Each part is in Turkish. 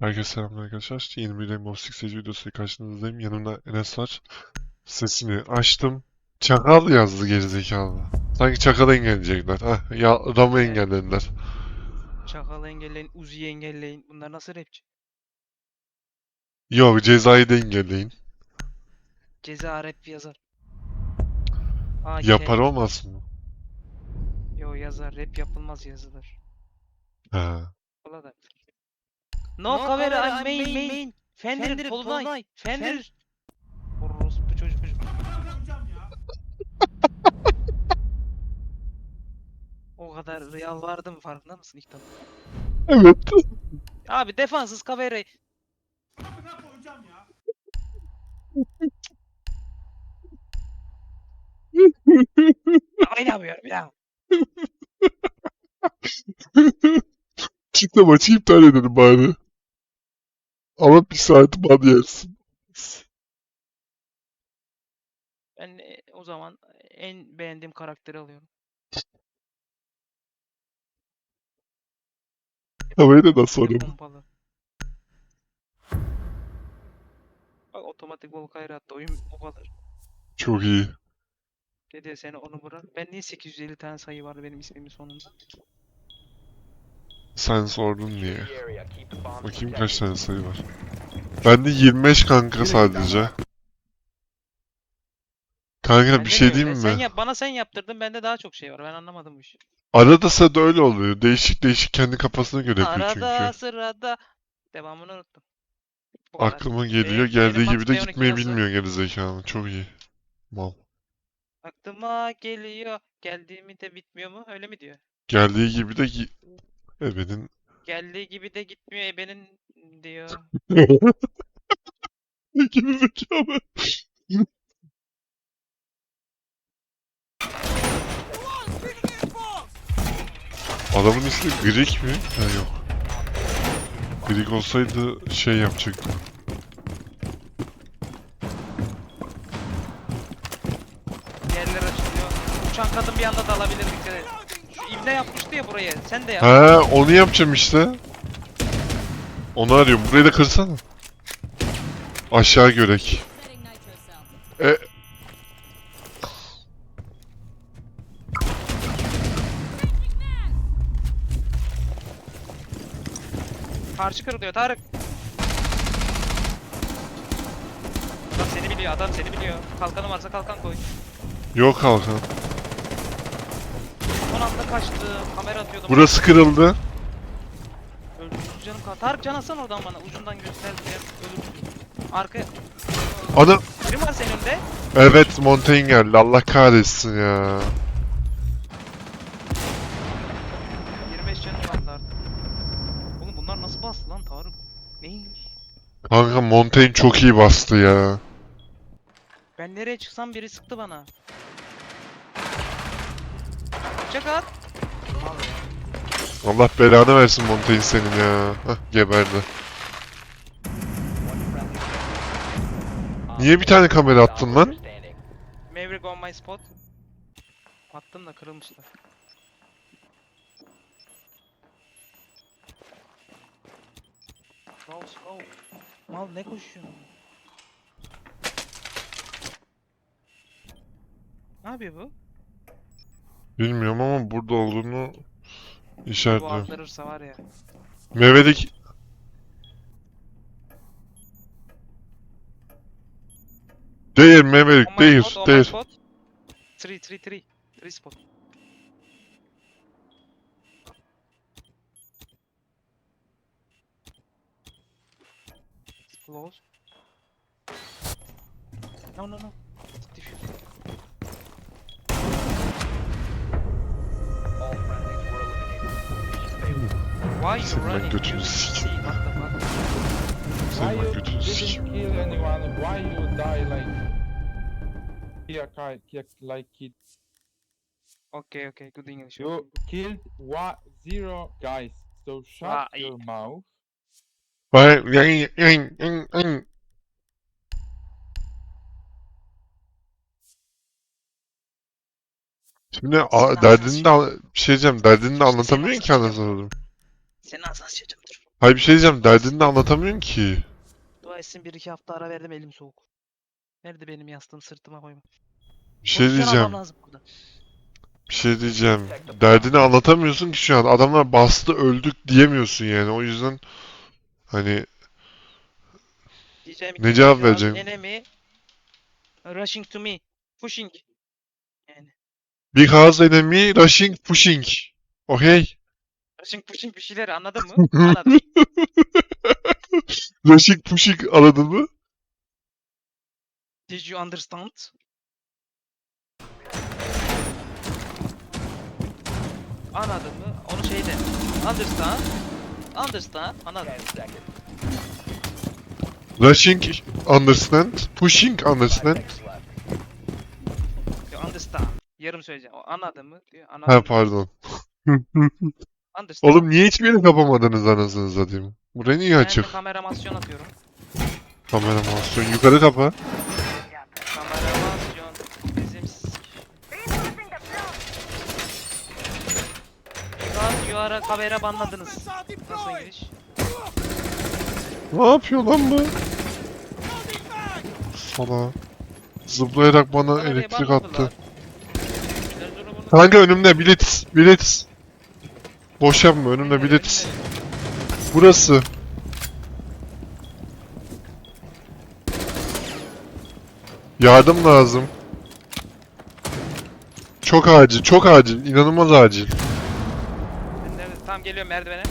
Herkese selamlar arkadaşlar. Yeni bir Rainbow Six Siege videosuyla karşınızdayım. Yanımda Enes var. Sesini açtım. Çakal yazdı gerizekalı. Sanki çakalı engelleyecekler. Hah, ya adamı engellediler. Çakalı engelleyin, Uzi'yi engelleyin. Bunlar nasıl rapçi? Yok cezayı da engelleyin. Ceza rap yazar. AK. Yapar olmaz mı? Yo yazar. Rap yapılmaz yazılır. Ha. Ola da. No, cover, I'm main, main. Fender, Tolunay. Fender. Orospu çocuk çocuk. O kadar yalvardım farkında mısın ilk defa? Evet. Abi defanssız Kaveri. Oynamıyorum ya. Çıktı maçı iptal edelim bari. Ama bir saat ban yersin. Ben e, o zaman en beğendiğim karakteri alıyorum. Havayı da nasıl sonra pompalı. Bak otomatik Volkayra attı. Oyun o kadar. Çok iyi. Dedi seni onu bırak. Ben niye 850 tane sayı vardı benim ismimin sonunda? Sen sordun diye. Bakayım kaç tane sayı var. Bende 25 kanka sadece. Kanka bir şey diyeyim Sen mi? yap, bana sen yaptırdın. Bende daha çok şey var. Ben anlamadım bu işi. Arada sırada öyle oluyor. Değişik değişik kendi kafasına göre yapıyor Arada çünkü. sırada devamını unuttum. Bu kadar. Aklıma geliyor, Benim- geldiği benim gibi de Max B12 gitmeyi nasıl? bilmiyor gerizekalı. Çok iyi. Mal. Aklıma geliyor. Geldiğimi de bitmiyor mu? Öyle mi diyor? Geldiği gibi de gi- ebenin Geldiği gibi de gitmiyor ebenin diyor. gerizekalı. Adamın ismi Grik mi? Ha yok. Grik olsaydı şey yapacaktım. Yerler açılıyor. Uçan kadın bir anda dalabilir dikkat et. İbne yapmıştı ya burayı. Sen de yap. Ha onu yapacağım işte. Onu arıyorum. Burayı da kırsana. Aşağı görek. E Karşı kırılıyor Tarık. Adam seni biliyor, adam seni biliyor. Kalkanı varsa kalkan koy. yok Hakan. Anda kaçtı. Kamera atıyordum. Burası kırıldı. Öldürdü canım kal. Tarık can alsana oradan bana. Ucundan göster diye. Ölürsün. Arkaya. Ana Biri var senin önünde. evet Montaigne geldi. Allah kahretsin ya. 25 canım kaldı artık. Oğlum bunlar nasıl bastı lan Tarık? Neymiş? Kanka Montaigne çok iyi bastı ya. Ben nereye çıksam biri sıktı bana. Bıçak at. Allah belanı versin Montaigne senin ya. Hah geberdi. Niye bir tane kamera attın lan? Maverick on my spot. Attım da. Slow slow. Mal ne koşuyorsun? Ne yapıyor bu? Bilmiyorum ama burada olduğunu Bu işaretliyorum. attırırsa var ya. Mevedik Değil Mevedik On my değil my değil. spot. Three, three, three. Three spot. Close. No, no, no. Why you Senin ben running? götünü You sikeyim. what the fuck? Why Senin you ben götünü sikeyim. didn't kill anyone? Why you die like here, ki- ki- like it? Okay, okay, good English. You killed one zero guys. So shut Why? your mouth. Vay, yan, yan, yan, yan. Şimdi a- derdini de bir şey diyeceğim. Derdini de anlatamıyorsun ki anasını satayım. Senin ağzına dur. Hayır bir şey diyeceğim. Derdini de anlatamıyorum ki. Dua etsin bir iki hafta ara verdim elim soğuk. Nerede benim yastığım sırtıma koyma. Bir şey Konuşan adam diyeceğim. lazım burada. Bir şey diyeceğim. Derdini anlatamıyorsun ki şu an. Adamlar bastı öldük diyemiyorsun yani. O yüzden hani Diyeceğim Ne ki, cevap "Biraz vereceksin?" Enemy rushing to me. Pushing. Yani. because enemy rushing pushing. Okay? Rushing pushing bir şeyler anladın mı? Anladım. Rushing pushing anladın mı? Did you understand? Anladın mı? Onu şeyde. Understand. Understand. Anladım. Rushing understand. Pushing understand. You understand. Yarım söyleyeceğim. Anladın mı? Diyor. Ha Anladım. pardon. Understand. Oğlum niye hiçbir yeri kapamadınız anasını satayım? Burayı niye Ben de açık? kameramasyon atıyorum. Kameramasyon yukarı kapa. Kameramasyon. Bizim s- Because you are a kamera banladınız. Nasıl giriş? Ne yapıyor lan bu? Sala. Zıplayarak bana elektrik attı. Kanka önümde bilet. Bilet. Boş yapma önümde bilet. Burası. Yardım lazım. Çok acil, çok acil, inanılmaz acil. Ben nerede? Tamam geliyorum merdivene.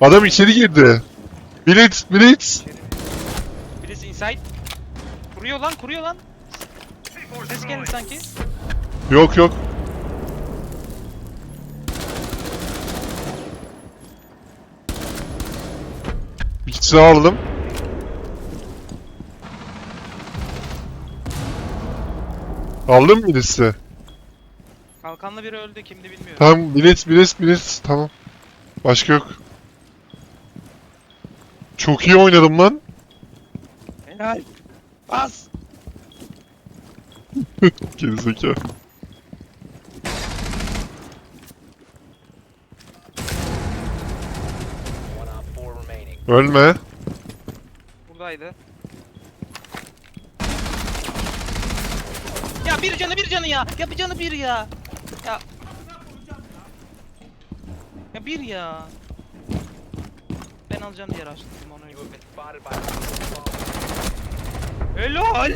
Adam içeri girdi. Bilet, bilet. Birisi inside. Kuruyor lan kuruyor lan. Ses geldi sanki. Yok yok. Kişi aldım. Aldın mı birisi? Kalkanlı biri öldü kimdi bilmiyorum. Tamam bilet bilet bilet tamam. Başka yok. Çok iyi oynadım lan. Helal. Bas. Gerizekalı. Ölme. Buradaydı. Ya bir canı bir canı ya. Ya bir canı bir ya. Ya. Ya bir ya. Ben alacağım diye açtım onu. Helal.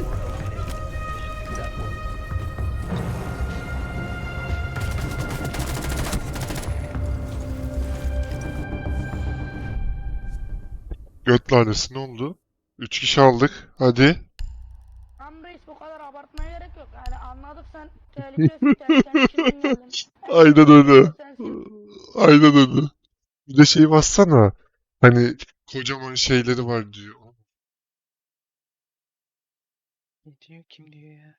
Göt lanesi ne oldu? 3 kişi aldık. Hadi. Lan reis bu kadar abartmaya gerek yok. Yani anladık sen tehlikesin, tehlikenin içinden geldin. Aynen öyle. Aynen öyle. Bir de şey bassana. Hani kocaman şeyleri var diyor. Ne diyor kim diyor ya?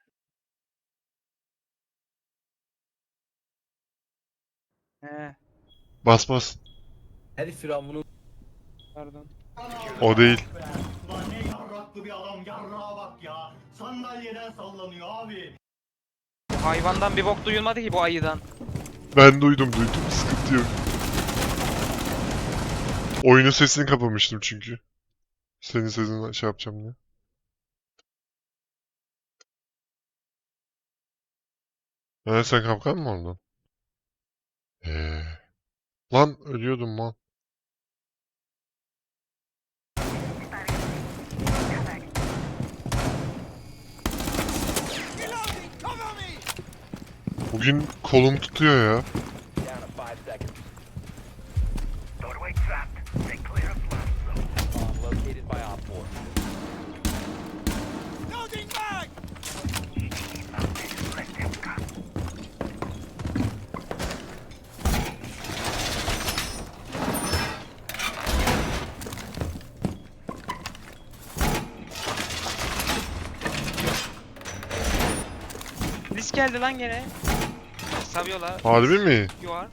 He, Bas bas. Her firavunu pardon. O değil. Hayvandan bir bok duyulmadı ki bu ayıdan. Ben duydum duydum. Sıkıntı yok. Oyunun sesini kapamıştım çünkü. Senin sesini şey yapacağım diye. Ha sen kapkan mı oldun? Ee. Lan ölüyordum lan. Bugün kolum tutuyor ya. Geldi lan gene. Saviola. Harbi mi? You are.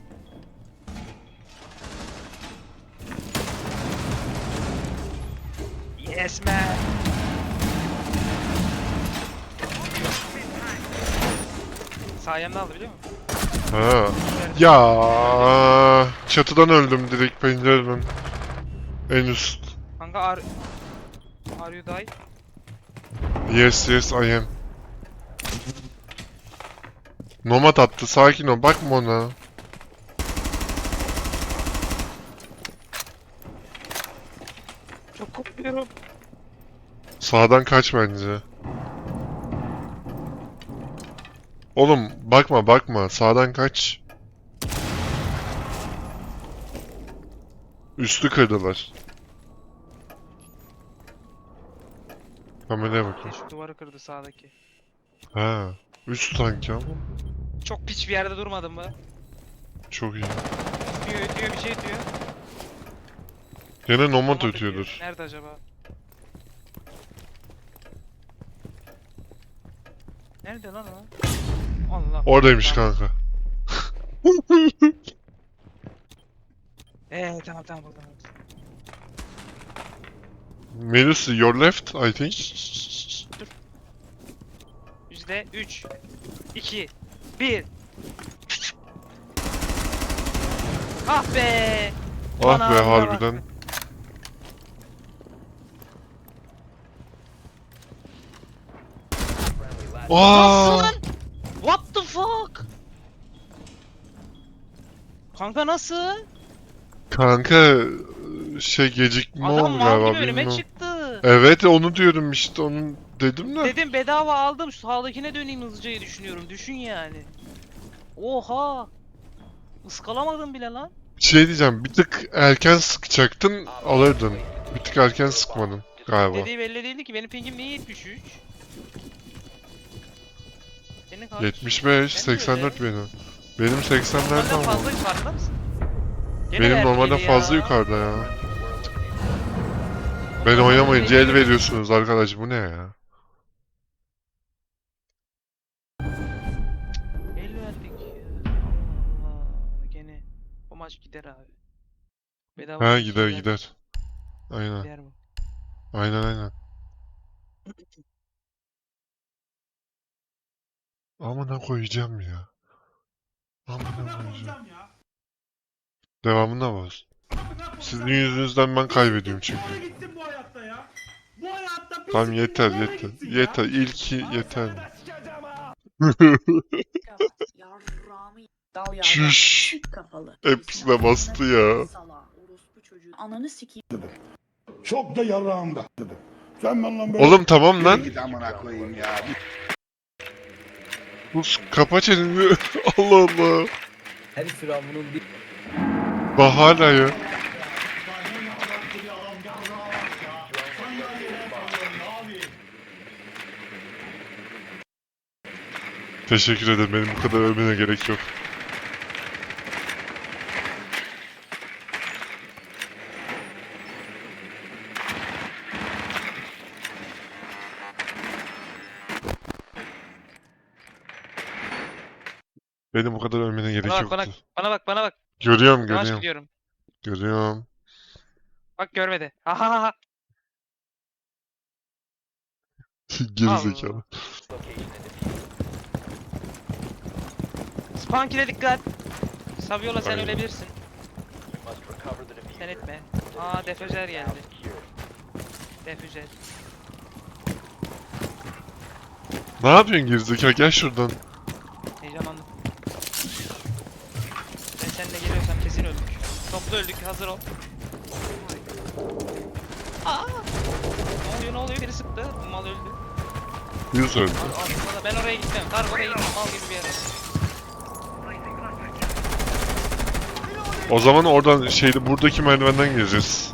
Yes man. Sayemde aldı biliyor musun? Ha. Ya çatıdan öldüm direkt pencereden. En üst. Kanka ar... Are you die? Yes yes I am. Nomad attı sakin ol bakma ona. Çok korkuyorum. Sağdan kaç bence. Oğlum bakma bakma sağdan kaç. Üstü kırdılar. Kameraya bakın. Şu duvarı kırdı sağdaki. Ha, üst sanki ama Çok piç bir yerde durmadın mı? çok iyi. Ötüyor ötüyor bir şey ötüyor. Gene nomad ötüyordur. Nerede acaba? Nerede lan o? Allah. Oradaymış Tamam. kanka. Eee tamam tamam buldum. Melis, your left, I think. Yüzde 3 2 1 Ah be! Ah Bana be harbiden. Nasıl Aa! lan? What the fuck? Kanka nasıl? Kanka şey gecikme Adam oldu mal galiba gibi önüme bilmiyorum. çıktı. Evet onu diyorum işte onu dedim de. Dedim bedava aldım şu sağdakine döneyim hızlıca düşünüyorum. Düşün yani. Oha! Iskalamadım bile lan. Şey diyeceğim bir tık erken sıkacaktın alırdın. Bir tık erken sıkmadın galiba. Dediği belli değildi ki benim pingim niye 73? Senin kaç? 75, Ben de 84 benim. Benim 80'lerde Normalde ama. fazla yukarıda mısın? Gene Benim verdi normalde eli fazla ya. yukarıda ya. Ben oynamayınca el veriyorsunuz arkadaş bu ne ya? Maç gider abi. Bedava Ha maç gider gider. Aynen. Gider bu. Aynen aynen. Amına koyacağım ya. Amına koyacağım. Devamına bas. Sizin yüzünüzden ben kaybediyorum çünkü. gitsin bu hayatta ya. Bu hayatta Tamam yeter yeter. ya. Yeter ilki yeter. Ha. Yarrağımı dal. Çüş. Kafalı. Hepsine bastı ya. Sala, orospu çocuğu. Ananı sikeyim. Çok da yarağımda. Sen benimle böyle Oğlum tamam lan. git amına koyayım ya. Sus kapa çeneni. Allah Allah. Her firavunun bir Bak hala ya. Teşekkür ederim. Benim bu kadar övmene gerek yok. Benim bu kadar övmene gerek Bana bak bana, yoktu. bana bak bana bak. Görüyorum Yavaş görüyorum. gidiyorum. Görüyorum. Bak görmedi. Ha ha ha. Gerizekalı. Spankine dikkat. Saviola sen Aynen. ölebilirsin. Sen etme. Aa defüzer geldi. Defüzer. Ne yapıyorsun gerizekalı? Gel şuradan. Toplu öldük hazır ol. Aa! Ne oluyor ne oluyor biri sıktı. Mal öldü. Yüz öldü. Aslında ben oraya gitmem. Kargoya gitmem. Mal gibi bir yere. O zaman oradan şeyde buradaki merdivenden gireceğiz.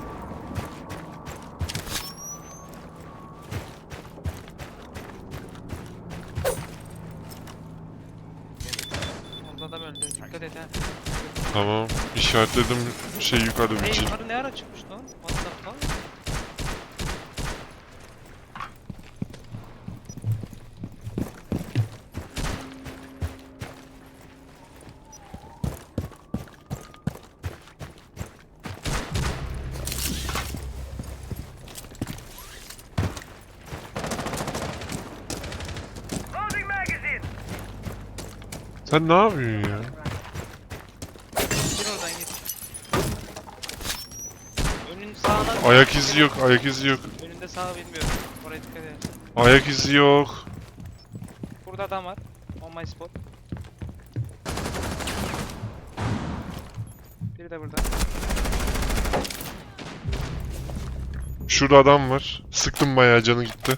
Orada adam öldü. Dikkat et ha. Tamam. İşaretledim şey yukarıda bir Hey cin. yukarı ne ara çıkmış lan? What the fuck? Sen ne yapıyorsun ya? Ön sağına Ayak izi yok, ayak izi yok. Önünde sağ bilmiyorum. Oraya dikkat et. Ayak izi yok. Burada adam var. On my spot. Biri de burada. Şurada adam var. Sıktım bayağı canı gitti.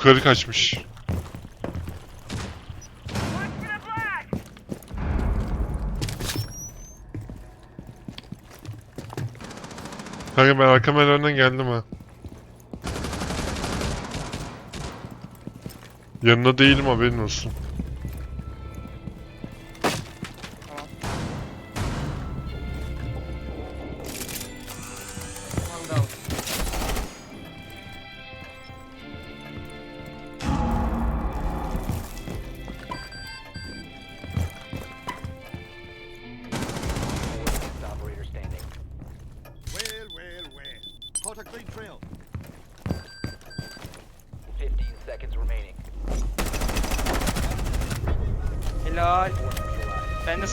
Yukarı kaçmış. Kanka ben arka merdivenden geldim ha. Yanına değilim haberin olsun.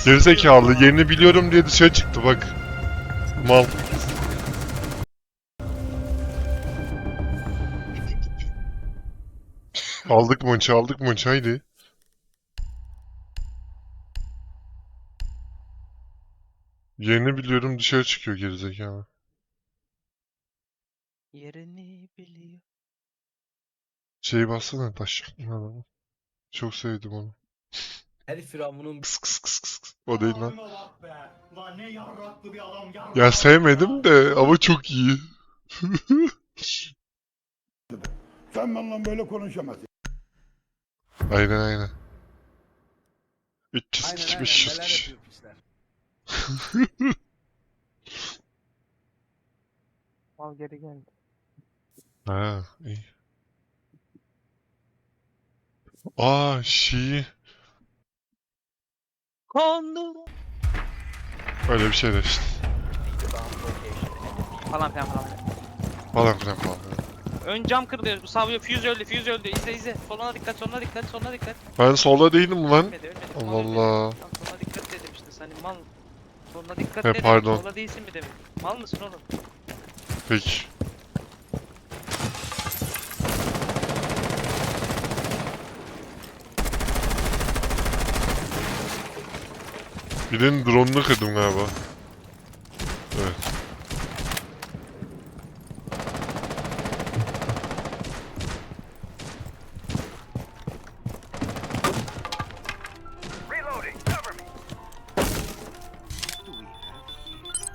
Gerizekalı yerini biliyorum diye dışarı çıktı bak. Mal. aldık maçı aldık maçı haydi. Yerini biliyorum dışarı çıkıyor gerizekalı. Yerini biliyor. Şeyi bassana taş. Çok sevdim onu. Her firavunun Kıs kıs kıs kıs. kıs. O değil lan. Abime bak be. Lan ne yarraklı bir adam yarrağa Ya sevmedim de ama çok iyi. Sen benimle böyle konuşamazsın. Aynen aynen. 300 Aynen kişi aynen 500 neler kişi. Al geri geldi. Ha iyi. Aa şii. Kondur. Öyle bir şeyler işte. Falan filan falan. filan. Falan filan falan. Ön cam kırılıyor. Bu savuyor. Fuse öldü. Fuse öldü. İzle izle. Soluna dikkat. Soluna dikkat. Soluna dikkat. Ben solda değilim lan. Ölmedi ölmedi. Allah Sol ölmedi. Allah. Soluna dikkat dedim işte. Sen mal. Soluna dikkat He, dedim. pardon. Solda değilsin mi demek. Mal mısın oğlum? Peki. Birinin drone'unu kırdım galiba. Evet.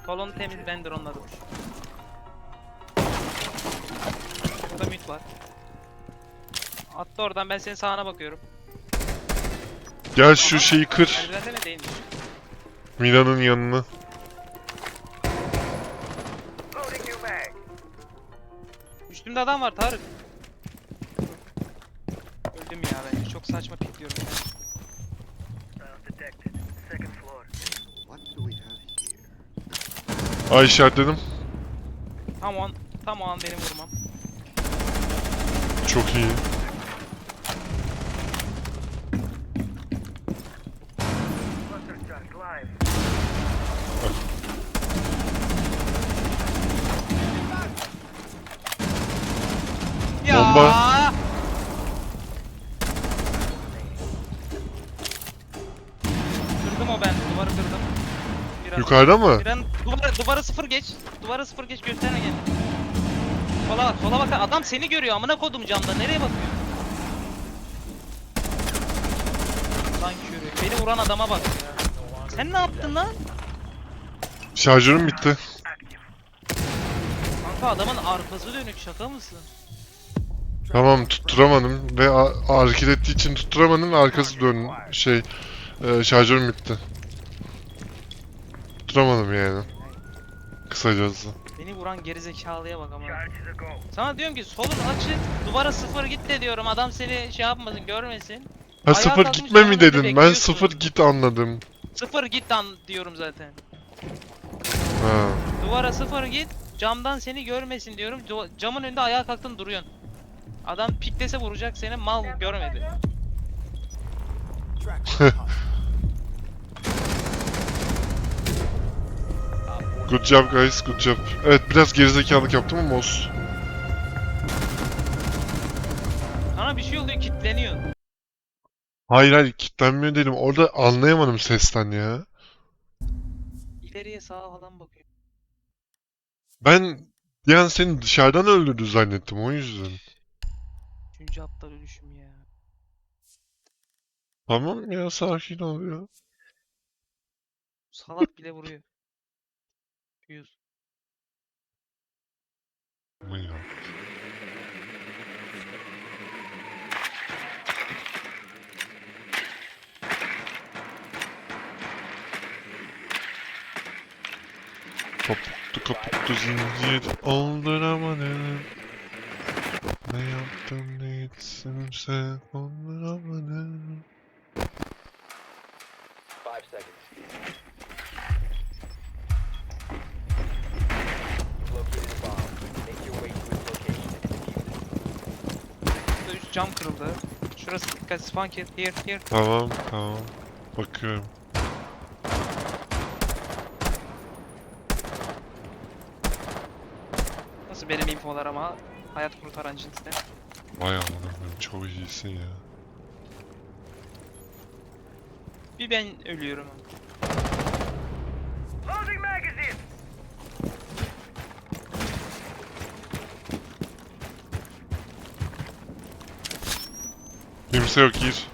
Kolon temiz ben droneladım. Burada mid var. Attı oradan ben senin sağına bakıyorum. Gel şu şeyi kır. Merdivende mi değilmiş? Mina'nın yanına. Üstümde adam var Tarık. Öldüm ya bence çok saçma pikliyorum. ya. Ay işaretledim. Tam o an, tam o an benim vurmam. Çok iyi. Bomba. Kırdım o ben, duvarı kırdım. Biraz. Yukarıda mı? Bir an duvara, duvara sıfır geç. Duvara sıfır geç gösterine gel. Sola bak, sola bak. Adam seni görüyor amına kodum camda. Nereye bakıyor? Lan körü. Beni vuran adama bak. Sen ne yaptın lan? Şarjörüm bitti. Kanka adamın arkası dönük şaka mısın? Tamam tutturamadım ve hareket ettiği için tutturamadım ve arkası dön şey e, şarjörüm bitti. Tutturamadım yani. Kısacası. Beni vuran gerizekalıya bak ama. Sana diyorum ki solun açık, duvara sıfır git de diyorum. Adam seni şey yapmasın, görmesin. Ha Ayağa sıfır kalkmış gitme mi dedin? Ben sıfır git anladım. Sıfır git lan diyorum zaten. Ha. Duvara sıfır git. camdan seni görmesin diyorum. Camın önünde ayağa kalktın duruyorsun. Adam piklese vuracak seni mal görmedi. Good job guys, good job. Evet biraz gerizekalılık yaptım ama olsun. Sana bir şey oluyor kilitleniyor. Hayır hayır kilitlenmiyor dedim. Orada anlayamadım sesten ya. İleriye sağa falan bakıyor. Ben yani seni dışarıdan öldürdü zannettim o yüzden. Üçüncü aptal ölüşüm ya. Tamam ya sakin ol ya. Salak bile vuruyor. Yüz. Aman ya. Topuklu kapuklu zincir olduramadım. Ne yaptım ne etsimse olduramadım. Five seconds. Located a bomb. Make your way to its location and defuse it. Burada cam kırıldı. Şurası dikkat spawn kill. Here here. Tamam tamam. Bakıyorum. Nasıl benim infolar ama hayat kurtaran cinsten. Vay amına koyayım çok iyisin ya. Bir ben ölüyorum. Kimse yok gir.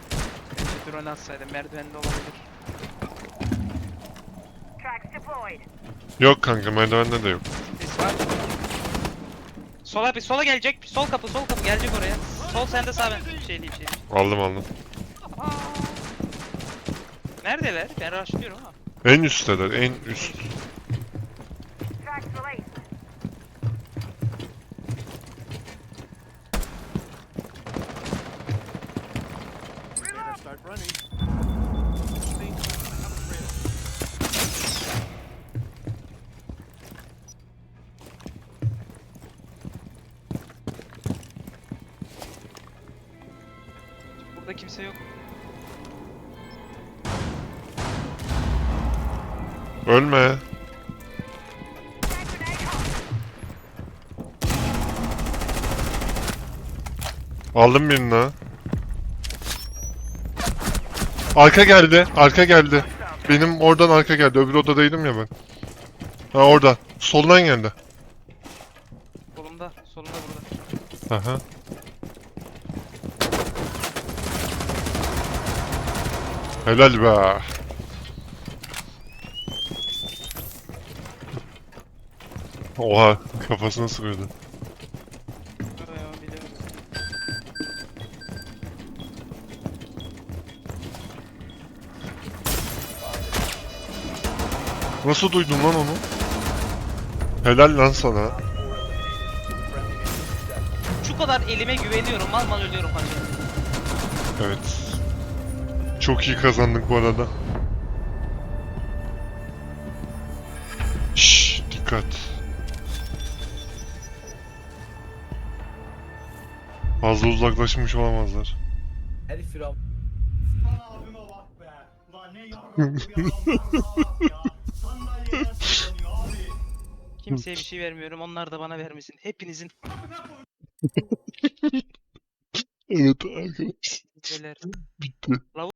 Drone atsaydım merdivende olabilir. Yok kanka merdivende de yok. Ses var. Sola bir sola gelecek. Sol kapı sol kapı gelecek oraya. Sol sende sağ ben. Şey değil şey değil. Aldım aldım. Neredeler? Ben rushlıyorum ama. En üstteler en üst. Burada Ölme. Aldım birini ha. Arka geldi. Arka geldi. Benim oradan arka geldi. Öbür odadaydım ya ben. Ha orada. Soldan geldi. Solumda. Solumda burada. Aha. Helal be. Oha kafasına sıkıyordu. Nasıl duydun lan onu? Helal lan sana. Şu kadar elime güveniyorum. Mal mal ölüyorum hacı. Evet. Çok iyi kazandık bu arada. Fazla uzaklaşmış olamazlar. Her firavun abime bak be. Lan ne bak ya. Abi. Kimseye bir şey vermiyorum. Onlar da bana vermesin. Hepinizin Evet arkadaş. Beyler. Bitti.